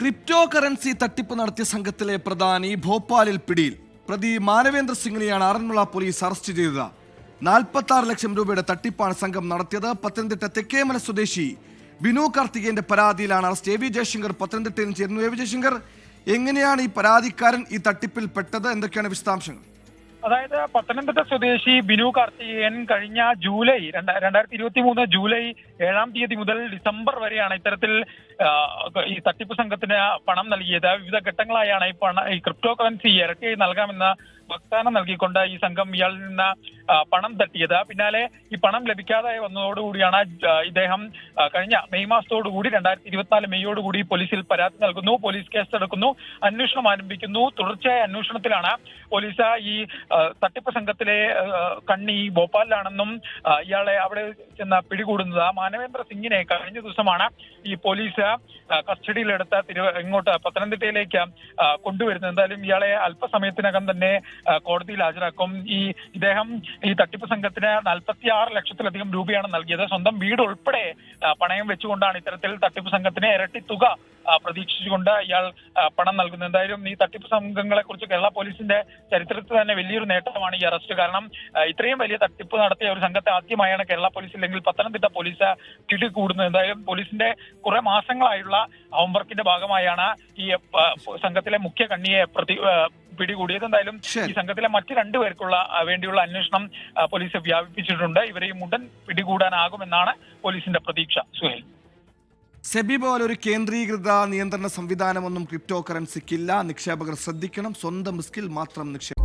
Crypto currency തട്ടിപ്പ് നടത്തിയ സംഘത്തിലെ പ്രധാനി ഭോപ്പാലിൽ പിടിയിൽ. പ്രതി മാനവേന്ദ്ര സിംഗിനെയാണ് ആറന്മുള പോലീസ് അറസ്റ്റ് ചെയ്തത്. നാൽപ്പത്തി ആറ് ലക്ഷം രൂപയുടെ തട്ടിപ്പാണ് സംഘം നടത്തിയത്. പത്തനംതിട്ട തെക്കേമല സ്വദേശി ബിനു കാർത്തികേയന്റെ പരാതിയിലാണ് അറസ്റ്റ്. എ വി ജയശങ്കർ പത്തനംതിട്ടയിൽ ചേരുന്നു. എ വി ജയശങ്കർ എങ്ങനെയാണ് ഈ പരാതിക്കാരൻ ഈ തട്ടിപ്പിൽ പെട്ടത്? എന്തൊക്കെയാണ് വിശദാംശങ്ങൾ? അതായത് പത്തനംതിട്ട സ്വദേശി ബിനു കാർത്തികേയൻ കഴിഞ്ഞ ജൂലൈ രണ്ട- രണ്ടായിരത്തി ഇരുപത്തി മൂന്ന് ജൂലൈ ഏഴാം തീയതി മുതൽ ഡിസംബർ വരെയാണ് ഇത്തരത്തിൽ ഈ തട്ടിപ്പ് സംഘത്തിന് പണം നൽകിയത്. വിവിധ ഘട്ടങ്ങളായാണ് ഈ പണ ഈ ക്രിപ്റ്റോ കറൻസി ഇരട്ടിയായി നൽകാമെന്ന വാഗ്ദാനം നൽകിക്കൊണ്ട് ഈ സംഘം ഇയാളിൽ നിന്ന് പണം തട്ടിയത്. പിന്നാലെ ഈ പണം ലഭിക്കാതെ വന്നതോടുകൂടിയാണ് ഇദ്ദേഹം കഴിഞ്ഞ മെയ് മാസത്തോടുകൂടി രണ്ടായിരത്തി ഇരുപത്തിനാല് മെയ്യോടുകൂടി പോലീസിൽ പരാതി നൽകുന്നു. പോലീസ് കേസ് എടുക്കുന്നു. അന്വേഷണം ആരംഭിക്കുന്നു. തുടർച്ചയായ അന്വേഷണത്തിലാണ് പോലീസ് ഈ തട്ടിപ്പ് സംഘത്തിലെ കണ്ണി ഭോപ്പാലിലാണെന്നും ഇയാളെ അവിടെ ചെന്ന് പിടികൂടുന്നത്. മാനവേന്ദ്ര സിംഗിനെ കഴിഞ്ഞ ദിവസമാണ് ഈ പോലീസ് കസ്റ്റഡിയിലെടുത്ത് തിരു ഇങ്ങോട്ട് പത്തനംതിട്ടയിലേക്ക് കൊണ്ടുവരുന്നത്. എന്തായാലും ഇയാളെ അല്പസമയത്തിനകം തന്നെ കോടതിയിൽ ഹാജരാക്കും. ഈ ഇദ്ദേഹം ഈ തട്ടിപ്പ് സംഘത്തിന് നാൽപ്പത്തി ആറ് ലക്ഷത്തിലധികം രൂപയാണ് നൽകിയത്. സ്വന്തം വീട് ഉൾപ്പെടെ പണയം വെച്ചുകൊണ്ടാണ് ഇത്തരത്തിൽ തട്ടിപ്പ് സംഘത്തിന് ഇരട്ടി തുക പ്രതീക്ഷിച്ചുകൊണ്ട് ഇയാൾ പണം നൽകുന്നത്. എന്തായാലും ഈ തട്ടിപ്പ് സംഘങ്ങളെ കുറിച്ച് കേരള പോലീസിന്റെ ചരിത്രത്തിൽ തന്നെ വലിയൊരു നേട്ടമാണ് ഈ അറസ്റ്റ്. കാരണം ഇത്രയും വലിയ തട്ടിപ്പ് നടത്തിയ ഒരു സംഘത്തെ ആദ്യമായാണ് കേരള പോലീസ് അല്ലെങ്കിൽ പത്തനംതിട്ട പോലീസ് പിടികൂടുന്നത്. എന്തായാലും പോലീസിന്റെ കുറെ മാസങ്ങളായുള്ള ഹോംവർക്കിന്റെ ഭാഗമായാണ് ഈ സംഘത്തിലെ മുഖ്യ കണ്ണിയെ പ്രതി പിടികൂടിയത്. എന്തായാലും. ഈ സംഘത്തിലെ മറ്റ് രണ്ടുപേർക്കുള്ള പേർക്കുള്ള വേണ്ടിയുള്ള അന്വേഷണം പോലീസ് വ്യാപിപ്പിച്ചിട്ടുണ്ട്. ഇവരെയും ഉടൻ പിടികൂടാനാകുമെന്നാണ് പോലീസിന്റെ പ്രതീക്ഷ. സുഹേൽ. സെബി പോലെ ഒരു കേന്ദ്രീകൃത നിയന്ത്രണ സംവിധാനമൊന്നും ക്രിപ്റ്റോ കറൻസിക്കില്ല നിക്ഷേപകർ ശ്രദ്ധിക്കണം. സ്വന്തം റിസ്കിൽ മാത്രം നിക്ഷേപം